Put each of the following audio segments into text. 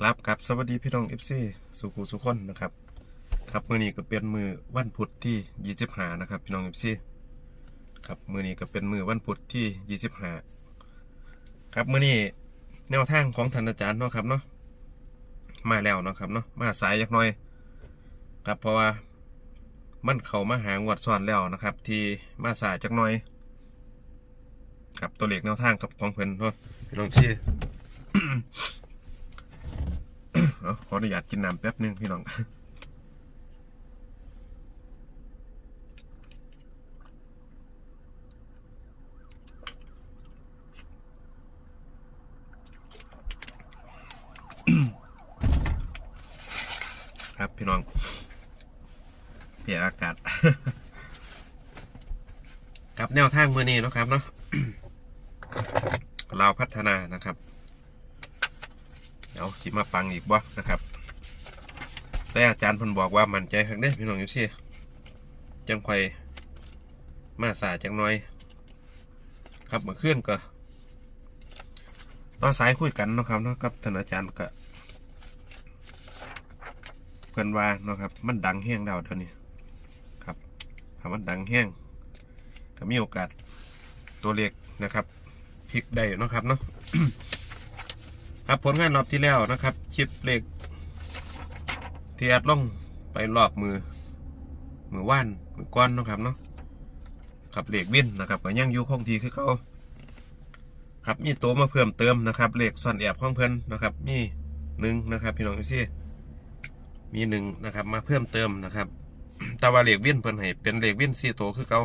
ครับครับสวัสดีพี่น้องเอฟซีสุขุสุขคนนะครับ ครับมือนี้ก็เป็นมือวันพุธที่ยี่สิบห้านะครับ พี่น้องเอฟซีครับมือนี้ก็เป็นมือวันพุธที่ยี่สิบห้าครับมือนี้แนวทางของท่านอาจารย์เนาะครับเนาะมาแล้วเนาะครับเนาะมาสายยักน่อย ครับเพราะว่ามันเข้ามาหางวดซ้อนแล้วนะครับ ที่มาสายจักน่อย ครับตัวเลขแนวทางกับของเพิ่นเนาะพี่น้องเอฟซี เอาขออนุญาตกินน้ำแป๊บหนึงพี่น้องครับพี่น้องเปลี่ยนอากาศครับแนวทางมือนี้นะครับเนาะเราพัฒนานะครับ เดี๋ยวสิมาปังอีกบ่นะครับ แต่อาจารย์พิ่นบอกว่ามันใจครั้งเด้พี่น้องอยู่ซี่จังไคอยมาสาจังน้อย ครับเมื่อคืนก็ต่อสายคุยกันนะครับนาะกับท่านอาจารย์ก็เพิ่อนว่านะครับ มันดังแห้งแล้วเท่านี้ครับถ้ามันดังแห้งก็มีโอกาสตัวเลขนะครับพลิกได้นะครับเนาะ ครับผลงานรอบที่แล้วนะครับคลิปเลขที่อัดลงไปรอบมือมือว่านมือก้อนนะครับเนาะครับเลขวินนะครับก็ยังอยู่คงทีคือเขาครับมีตัวมาเพิ่มเติมนะครับเลขซ่อนแอบของเพิ่นนะครับ มีหนึ่งนะครับ พี่น้องดูสิมีหนึ่งนะครับ มาเพิ่มเติมนะครับแต่ว่าเลขวินเพิ่นให้เป็นเลขวินสี่ตัวคือเก่า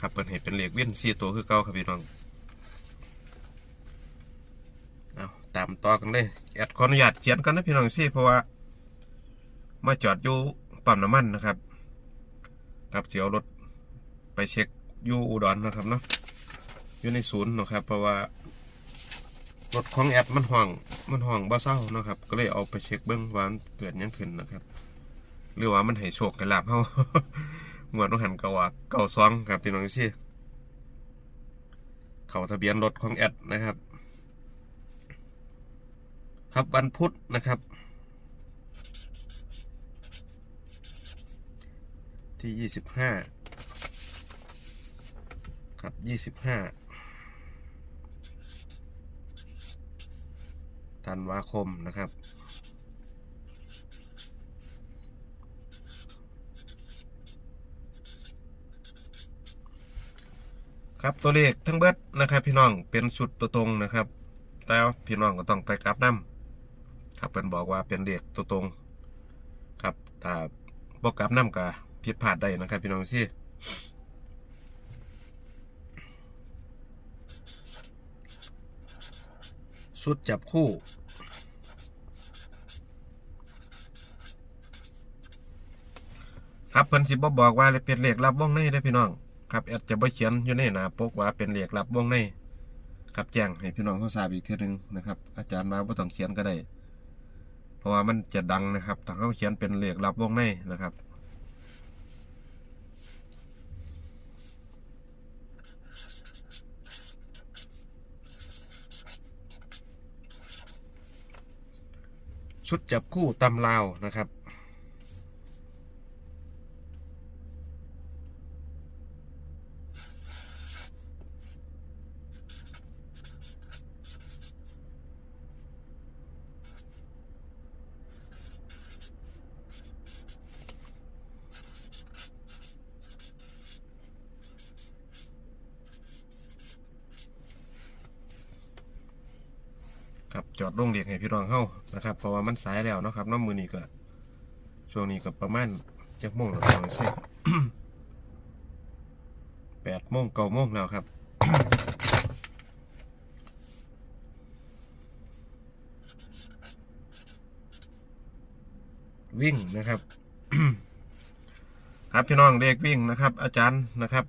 ครับเพิ่นให้เป็นเลขวินสี่ตัวคือเก่าครับพี่น้อง เอา ตามต่อกันเลยแอดขออนุญาตเขียนกันนะพี่น้องสิเพราะว่า มาจอดอยู่ปั๊มน้ำมันนะครับกับเสียวรถไปเช็คอยู่อุดรนนะครับเนาะอยู่ในศูนย์นะครับ เพราะว่ารถของแอดมันห่วงมันห่วงบ้าเศร้านะครับ ก็เลยเอาไปเช็คเบื้องว่ามันเกิดยังขึ้นนะครับหรือว่ามันให้โชคกันลาบเฮางวดต้องหันกว่าเก่าซองครับพี่น้องสิเขาทะเบียนรถของแอดนะครับ ครับวันพุธนะครับ ที่ยี่สิบห้าครับยี่สิบห้าธันวาคมนะครับครับตัวเลขทั้งเบิดนะครับ พี่น้องเป็นชุดตัวตรงนะครับ แต่พี่น้องก็ต้องไปกลับน้ำ ครับเป็นบอกว่าเป็นเลขตัวตรง ครับถ้าบอกกลับน้ำก็ผิดพลาดได้นะครับพี่น้องสิสุดจับคู่ ครับเพิ่นสิบ่บอกว่าเป็นเลขลับวงในได้พี่น้องครับแอดจะบ่เขียนอยู่ในหน้าปกว่าเป็นเลขลับวงในครับแจ้งให้พี่น้องเขาทราบอีกทีหนึ่งนะครับ อาจารย์มาบ่ต้องเขียนก็ได้ เพราะว่ามันจะดังนะครับถ้าเขาเขียนเป็นเหล็กรับวงในนะครับชุดจับคู่ตำลาวนะครับ ครับ จอดลงเรียกให้พี่น้องเข้านะครับ เพราะว่ามันสายแล้วนะครับน้ำมือนี้ก็ช่วงนี้ก็ประมาณจักโมงแล้วพี่น้องเช็แปดโมงเก้าโมงแล้วครับวิ่งนะครับครับพี่น้องเลขวิ่งนะครับ อาจารย์นะครับ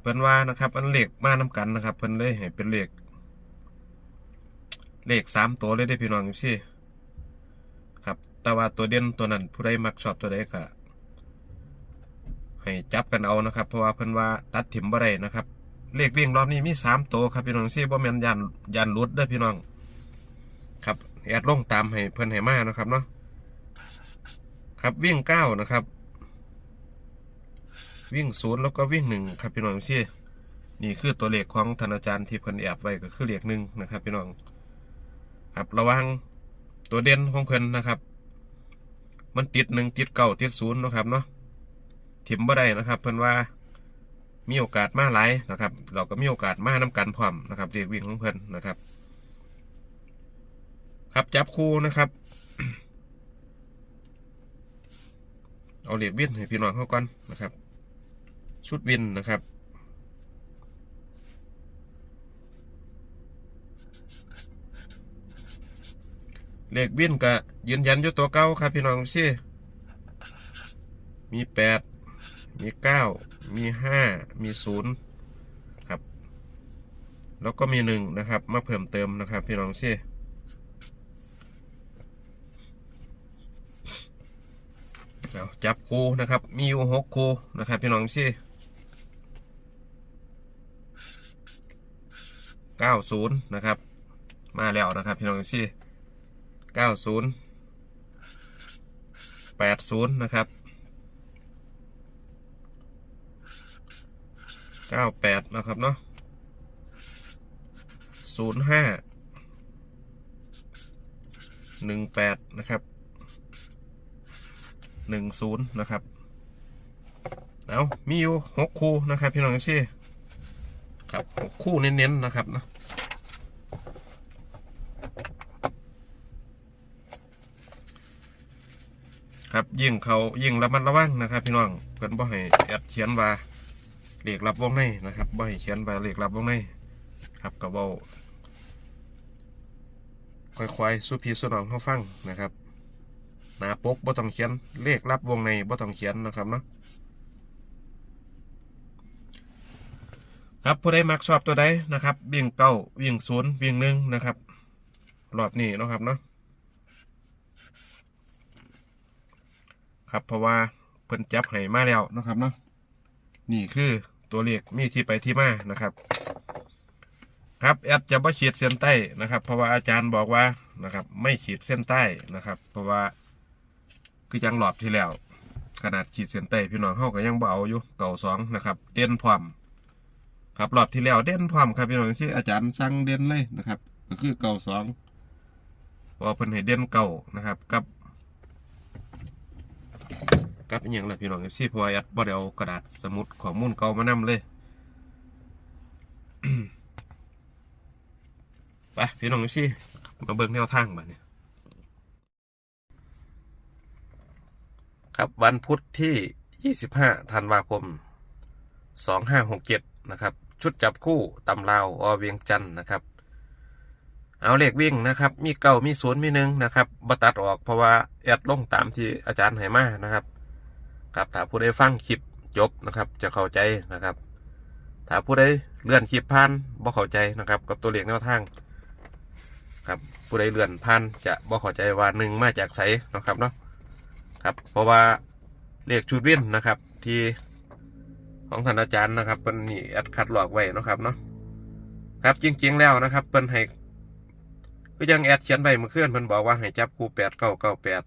เพิ่นว่านะครับอันเลขมาน้กันนะครับเพิ่นเลยให้เป็นเลข เลขสามตัวเลยได้พี่น้องสิครับ แต่ว่าตัวเด่นตัวนั้นผู้ใดมักชอบตัวใดก็ให้จับกันเอานะครับ เพราะว่าเพิ่นว่าตัดถิ่มบ่ได้นะครับ เลขวิ่งรอบนี้มีสามตัวครับพี่น้องซี่บ่แม่นยันยันรุดเด้อพี่น้อง ครับแอดลงตามให้เพิ่นให้มานะครับเนาะครับวิ่งเก้านะครับ วิ่งศูนย์แล้วก็วิ่งหนึ่งครับพี่น้องซี่นี่คือตัวเลขของธนาจารย์ที่เพิ่นแอบไว้ก็คือเลขหนึ่งนะครับ พี่น้อง ครับระวังตัวเด่นของเพิ่นนะครับ มันติดหนึ่งติดเก้าติดศูนย์นะครับเนาะถิ่มบ่ได้นะครับ เพิ่นว่ามีโอกาสมาหลายนะครับ เราก็มีโอกาสมาน้กันพร้อมนะครับเรียกวิ่งของเพิ่นนะครับ ครับจับคู่นะครับ เอาเหรียญวินให้พี่น้องเขาก่อนนะครับ ชุดวินนะครับ เลขวินก็ยืนยันอยู่ตัวเก้าครับพี่น้องซี่มีแปดมีเก้ามีห้ามีศูนย์ครับ แล้วก็มีหนึ่งนะครับ มาเพิ่มเติมนะครับ พี่น้องซี่จับคูนะครับ มีอยู่หกคูนะครับ พี่น้องซี่เก้าศูนย์นะครับ มาแล้วนะครับ พี่น้องซี่ เก้าศูนย์แปดศูนย์นะครับเก้าแปดนะครับเนาะศูนย์ห้าหนึ่งแปดนะครับหนึ่งศูนย์นะครับเอามีอยู่หกคู่นะครับ พี่น้องซี่ครับหกคู่เน้นๆนะครับเนาะ ครับยิ่งเขายิ่งระมัดระวังนะครับ พี่น้องเพิ่นบ่ให้แอดเขียนว่าเลขรับวงในนะครับบ่ให้เขียนไปเลขรับวงในครับกระเบาค่อยๆสุพีสุนองเขาฟังนะครับหนาปกบ่ต้องเขียนเลขรับวงในบ่ต้องเขียนนะครับเนาะครับผู้ใดมักชอบตัวใดนะครับ วิ่งเก้าวิ่งศูนย์วิ่งหนึ่งนะครับรอบนี้นะครับเนาะ ครับ เพราะว่าเพิ่นจับให้มาแล้วนะครับเนาะนี่คือตัวเลขมีที่ไปที่มานะครับ ครับแอดจะไม่ขีดเส้นใต้นะครับ เพราะว่าอาจารย์บอกว่านะครับ ไม่ขีดเส้นใต้นะครับ เพราะว่าคือยังหลอบที่แล้ว ขนาดขีดเส้นใต้พี่น้องเขาก็ยังเบาอยู่เก่าสองนะครับเด่นพร้อมครับหลอบที่แล้วเด่นพร้อมครับพี่น้องที่อาจารย์สั่งเด่นเลยนะครับ ก็คือเก่าสองเพราะเพิ่นให้เด่นเก่านะครับ กับ กับอย่างไรพี่น้องเอฟซีพอแอดบ่ได้เอากระดาษสมุดข้อมูลเก่ามานํเลยไปพี่น้องเอฟซีมาเบิ่งแนวทางบัดนี้ครับวันพุธที่ 25 ธันวาคม 2567 นะครับ ชุดจับคู่ตำลาวอเวียงจันทน์นะครับ เอาเลขวิ่งนะครับ มีเก้ามีศูนย์มีหนึ่งนะครับบัตัดออกเพราะว่าแอดลงตามที่อาจารย์ให้มานะครับครับถ้าผู้ใดฟังคลิปจบนะครับ จะเข้าใจนะครับถ้าผู้ใดเลื่อนคลิปผ่านบ่เข้าใจนะครับ กับตัวเลขแนวทาง ครับผู้ใดเลื่อนผ่านจะบ่เข้าใจว่าหนึ่งมาจากไสนะครับเนาะครับ เพราะว่าเลขชุดวิ่นนะครับ ที่ของท่านอาจารย์นะครับเป็นนี่แอดคัดหลอกไว้นะครับเนาะครับจริงๆแล้วนะครับเป็นให้ ก็ยังแอดเขียนไปเมื่อคืนเพิ่นบอกว่าให้จับคู่แปดเก้าเก้าแปด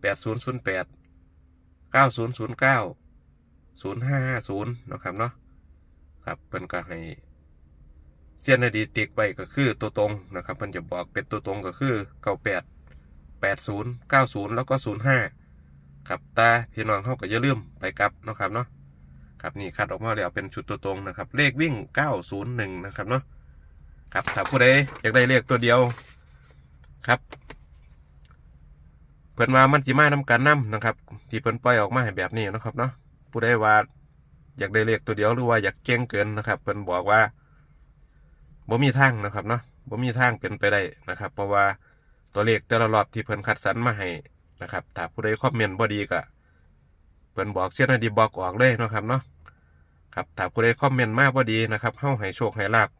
แปดศูนย์ศูนย์แปดเก้าศูนย์ศูนย์เก้าศูนย์ห้าห้าศูนย์นะครับเนาะครับเพิ่นก็ให้เสียนอดีตติกไว้ก็คือตัวตรงนะครับเพิ่นจะบอกเป็นตัวตรงก็คือเก้าแปดแปดศูนย์เก้าศูนย์แล้วก็ศูนย์ห้าครับตาพี่น้องเขาก็อย่าลืมไปกลับนะครับเนาะครับนี่คัดออกมาแล้วเป็นชุดตัวตรงนะครับ เลขวิ่งเก้าศูนย์หนึ่งนะครับเนาะ ครับถ้าผู้ใดอยากได้เลขตัวเดียวครับ เพิ่นว่ามันจิมานํกันนํนะครับ ที่เพิ่นปล่อยออกมาให้แบบนี้นะครับเนาะผู้ใดว่าอยากได้เลขตัวเดียวหรือว่าอยากเก่งเกินนะครับเพิ่นบอกว่าบ่มีทางนะครับเนาะบ่มีทางเป็นไปได้นะครับ เพราะว่าตัวเลขแต่ละรอบที่เพิ่นคัดสรรมาให้นะครับถ้าผู้ใดคอมเมนต์บ่ดีก็เพิ่นบอกเสียนาดีบอกออกเลยนะครับเนาะครับถ้าผู้ใดคอมเมนต์มาบ่ดีนะครับเฮาให้โชคให้ลาบ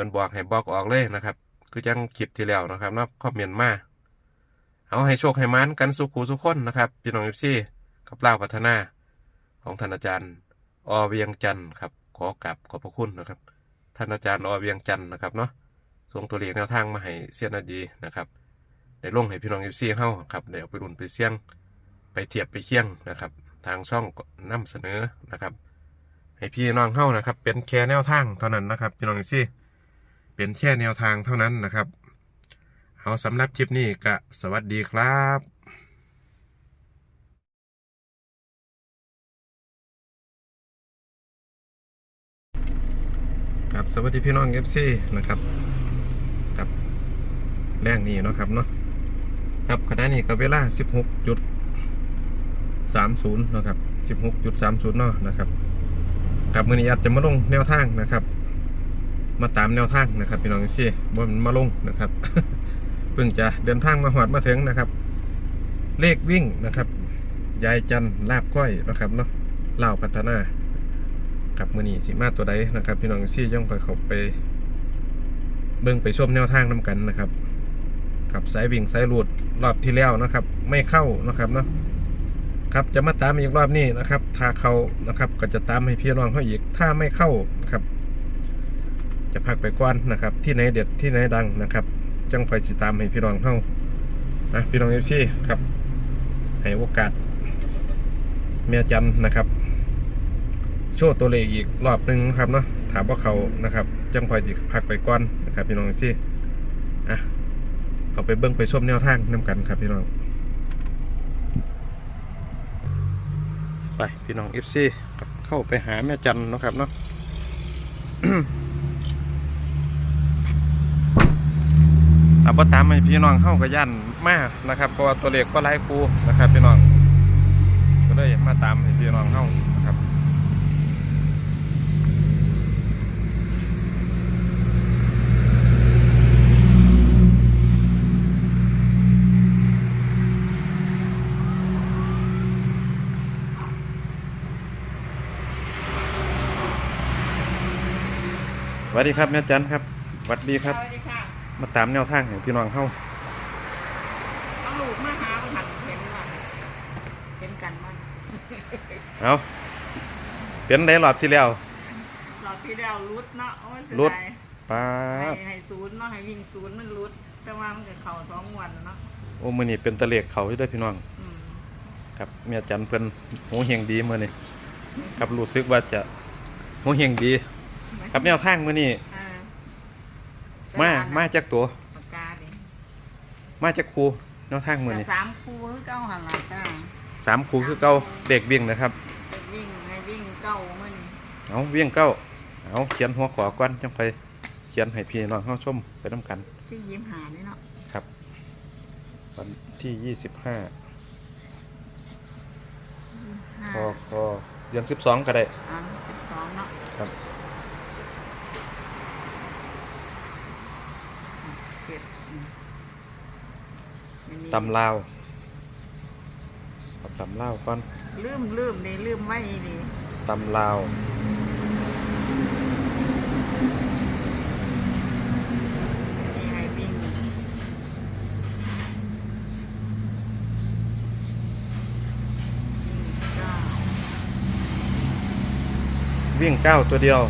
พิ่นบอกให้บอกออกเลยนะครับ คือจังคลิปที่แล้วนะครับนาะคอมเมนต์มา เอาให้โชคให้มันกันสุขูสุขคนนะครับพี่น้องเอฟซีกับเล่าพัฒนา ของท่านอาจารย์อเวียงจันทร์ครับ ขอกราบขอบพระคุณนะครับ ท่านอาจารย์อเวียงจันทร์นะครับเนาะส่งตัวเลขแนวทางมาให้เสียนาดีนะครับได้ลงให้พี่น้องเอฟซีเฮาครับเดี๋ยวไปรุ่นไปเสี่ยง ไปเทียบไปเคียงนะครับ ทางช่องก็นำเสนอนะครับ ให้พี่น้องเฮานะครับ เป็นแค่แนวทางเท่านั้นนะครับ พี่น้องเอฟซี เป็นแค่แนวทางเท่านั้นนะครับ เอาสำหรับคลิปนี้ก็สวัสดีครับครับสวัสดีพี่น้องเอฟซีนะครับครับแรงนี้เนาะครับเนาะครับขณะนี้ก็เวลา 16จุด30นะครับ16จุด30เนาะนะครับกับมือนี้อาจจะมาลงแนวทางนะครับ มาตามแนวทางนะครับพี่น้องเอฟซีบ่มันมาลงนะครับเพิ่งจะเดินทางมาหอดมาถึงนะครับ เลขวิ่งนะครับ ยายจันทร์ลาบก้อยนะครับเนาะเล่าวพัฒนาครับมือนีสิมาตัวใดนะครับ พี่น้องซี่ย่องคอยเขาไป เบิ่งไปชมแนวทางนํกันนะครับกับสายวิ่งสายหลุดรอบที่แล้วนะครับ ไม่เข้านะครับเนาะครับจะมาตามอีกรอบนี้นะครับ ถ้าเขานะครับ ก็จะตามให้พี่น้องเขาอีก ถ้าไม่เข้าครับ จะพักไปก่อนนะครับ ที่ไหนเด็ดที่ไหนดังนะครับ จังคอยสิตามให้พี่น้องเข้านะพี่น้องเอฟซีครับ ให้โอกาสเมียจันนะครับ โชว์ตัวเลขอีกรอบหนึ่งนะครับเนาะถามว่าเขานะครับ จังพอยจิพักไปก่อนนะครับ พี่น้องสิอะเขาไปเบิ้งไปชมแนวทางนํกันครับพี่น้องไปพี่น้องเอฟซีเข้าไปหาแม่จันนะครับเนาะ เอา บ่ตามให้พี่น้องเข้ากับยันมากนะครับเพราะว่าตัวเลขก็ไล่คูนะครับ พี่น้อง ก็เลยมาตามให้พี่น้องเข้านะครับสวัสดีครับแม่จันครับสวัสดีครับ มาตามแนวทางให้พี่น้องเข้าเอาลูกมาหามาหันเห็นว่าเห็นกันมั้งเอาเป็นได้รอบที่แล้วรอบที่แล้วรุดเนาะโอ้ยเสียรุดดายป้าให้ดให้ศูนย์เนาะให้วิ่งศูนย์มันรุด แต่ว่ามันก็เข่าสองวันแล้วเนาะโอ้มือนี่เป็นตะเลกเขาที่ได้อพี่น้อง อืมครับแม่จันเพิ่นหูเฮงดีมือนี่ครับรู้สึกว่าจะหูเฮงดี ครับแนวทางมือนี่อ่า มาจะมาจากตัว ปากกาดิมาจากครูแนวทางมือนี่แต่สามคู่คือเก้าหันละจ้าสามครูคือเก้าเด็กวิ่งนะครับเด็กวิ่งให้วิ่งเก้าเมื่อนี้เอาเอาเวียงเก้าเอาเขียนหัวขอก่อนจังไปเขียนให้พี่น้องเข้าชมไปน้ำกันที่ยิ้มหานี่เนาะครับ วันที่ยี่สิบห้าห้าพอพอเดือนสิบสองก็ได้ อันสิบสองเนาะครับ เจ็ดอืมอันนี้ตำลาวเอาตำลาวก่อนลืมลืมดิลืมไว้ดิตำลาวนี่ให้วิ่งวิ่งเก้าวิ่งเก้าตัวเดียว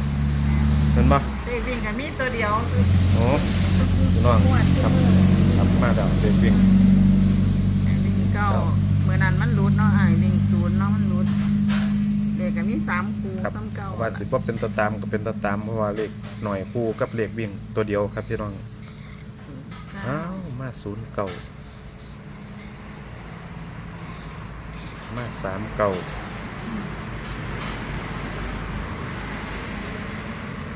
เห็นปะเด็กวิ่งกับมีตัวเดียวคือ โอ้ พี่น้องม้วนครับครับมาเดี๋ยวเด็กวิ่งให้วิ่งเก้าเก้าเมื่อนั้นมันรุดเนาะไอ้ายวิ่งศูนย์เนาะมันรุดเด็กกับมีสามคูครับซ้ำเก้าว่าสิว่าเป็นตะตามก็เป็นตะตามเพราะว่าเลขหน่อยคู่กับเลขวิ่งตัวเดียวครับพี่น้องเก้าอ้าวมาศูนย์เก่ามาสามเก่า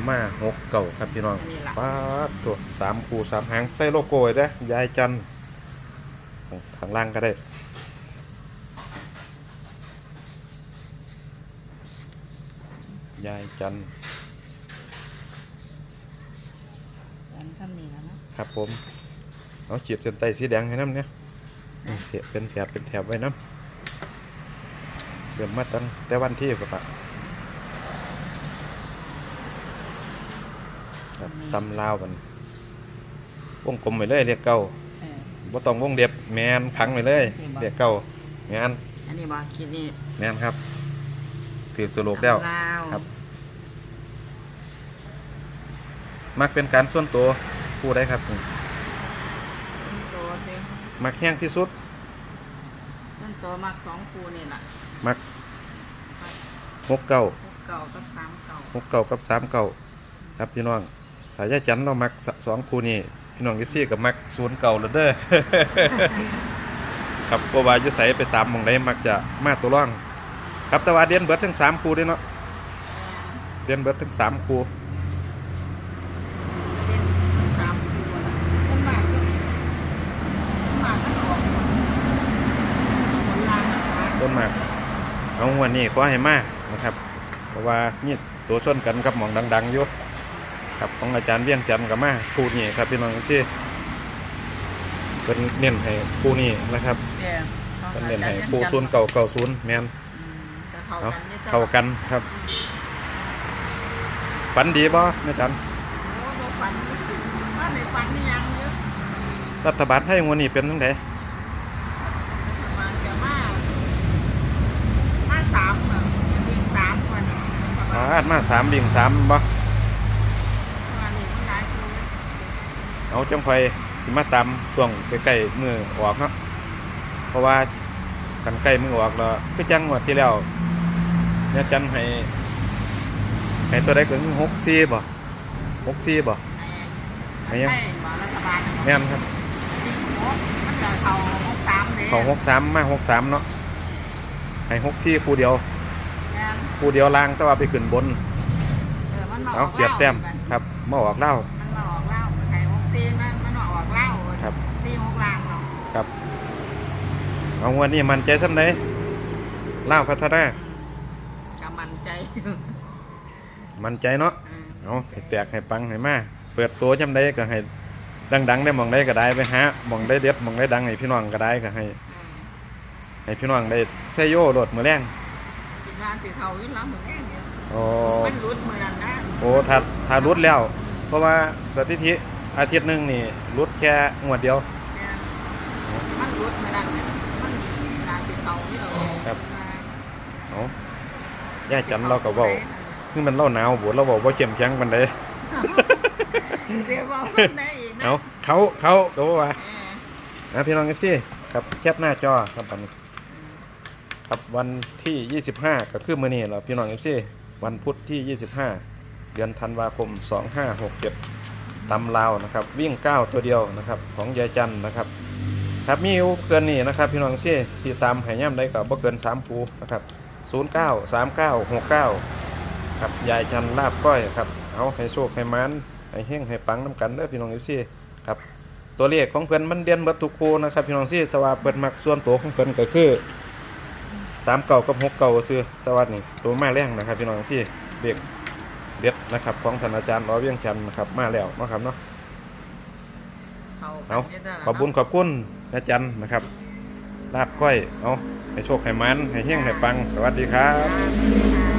มาหกเก่าครับพี่น้องอันนี้ล่ะป้าดตัวสามคูสามหางใส่โลโก้ไว้เด้อยายจันทร์ข้างข้างล่างก็ได้ยายจันทร์อันคำนี้แล้วเนาะครับผม เอาขีดเส้นใต้สีแดงให้น้ำเนี่ยอืมเป็นแถบเป็นแถบไว้น้ำเดือนมาตั้งแต่วันที่กับปะ ครับตำลาวกันวงกลมไปเลยเรียกเก้าเออ บ่ต้องวงเด็บแมนพังไปเลยสิบ่ เรียกเก้าแมนอันนี้บอกคิดนี่แมนครับถือสรุปแล้วลาวครับ มักเป็นการส่วนตัวผู้ใดครับนี่ต้นโตเต็มมักแห้งที่สุด ต้นโตมักสองคูนี่แหละมักหกเก้าหกเก่ากับสามเก่าหกเก้ากับสามเก้าครับพี่น้อง ถ้ายายจันเรามักสองคู่นี้พี่น้องยิซี่กับมักศูนย์เก่าแล้วเด้อครับเพราะว่ายู่ใสไปตามมองใดมักจะมาตัวร่อง ครับแต่ว่าเดียนเบิดทั้งสามคู่ด้วยเนาะเดียนเบิดทั้งสามคู่เล่นมคูนะต้นมากก็ต้นมากก็ออกหมากเอาวันนี้ขอให้มากนะครับ เพราะว่านี่ตัวส้นกันกับหมองดังๆอยู่ ครับของอาจารย์เวียงจันทร์กับมาคู่นี้ครับพี่น้องที่เป็นเน้นให้คู่นี้นะครับเดี๋ยวเป็นเน้นให้คู่ศูนย์เก่าเก่าศูนย์แมนอืมแต่เข้าเอากันนี่ตลอดเข้ากันครับฝันดีบ่แม่จันโอ้บ่ฝันว่าในฝันนี่ยังเยอะรัฐบาลให้งวดนี้เป็นจังไดประมาณจะมามาสามอะอีกสามกว่านี่ประอ่ามาณดมาสามบิ่งสามบ่ ประมาณนี้มันหลายคนนะ เอาจังไฟสิมาตามช่วงใกล้ๆมือออกเนาะเพราะว่ากันใกล้มือออกแล้วคือจังงวดที่แล้วแม่จันให้ให้ตัวใดก็คือหกสี่บ่หกสี่บ่ไอ้ไอ้ยังไอ้หมอรัฐบาลแม่นครับนี่หกมันจะเขาหกสามเลยเขาหกสามมาหกสามเนาะให้หกสี่คู่เดียวแม่นคู่เดียวล่างแต่ว่าไปขึ้นบนเออมันมาอเอาอกเสียบแต้มหล้าครับมาออกเล่า มันมาออกเหล้าไข่หกซีมันมันมาออกเหล้า ครับ ซีหกลางเนาะ ครับ เอางวดนี้มันใจสำไหนเล่าวพัฒนากำมันใจมันใจเนาะอืมเอาให้แตกให้ปังให้มาเปิดตัวจำได้ก็ให้ดังๆได้หมองได้ก็ได้ไปหาหมองได้เด็ดหมองได้ดังให้พี่น้องก็ได้ก็ให้อืมให้พี่น้องได้เซโยโดดมือแรงคิดว่าสิเขาอยู่แล้วเหมือนกันเนี่ยโอ้มันรุดมือนั้นนะโอ้ถ้าถ้ารุดแล้ว เพราะว่าสถิติอาทิตย์หนึงนี่รุดแค่งวดเดียว เนี่ยมันรุดมือนั้นเนี่ยมันนาสิเขาที่เรา ครับเอาย่าจันเราก็เว้าคือมันเล่าหนาวบ่เราเว้าบ่เข้มแข็งปานใดเสียบอกได้อีกนะเอาเขาเขาก็บ่ว่าเออนะพี่น้องเอฟซีครับแคปหน้าจอครับบัดนี้ครับวันที่ 25 ก็คือมื้อนี้แหล้วพี่น้องเอฟซีวันพุธที่ 25 เดือนธันวาคม 2567ตำลาวนะครับ วิ่ง 9 ตัวเดียวนะครับ ของยายจันทร์นะครับ ครับมีอยู่เกินนี่นะครับพี่น้องเอฟซีที่ตามใหายย่ำได้ก็บ่เกิน3ภูนะครับ09 39 69ครับยายจันลาบก้อยครับเอาให้โชคให้มันให้เฮงให้ปังน้ำกันเด้อพี่น้องเอฟซีครับตัวเลขของเพิ่นมันเด่นเบิดทุกคู่นะครับพี่น้องซี่แต่ว่าเปิดมักส่วนตัวของเพิ่นก็คือสามเก่ากับหกเก่าซื้อแต่ว่านี่ตัวมาแรงนะครับพี่น้องซี่เด็กเด็ดนะครับของท่านอาจารย์ร้อยเวียงชันนะครับมาแล้วนะครับเนาะ เขาเอากันยู่ตลดขอบคุญขอบคุณอาจารย์นะครับ ลาบก้อย เอาให้โชคให้มัน ให้เฮงให้ปัง สวัสดีครับอ่า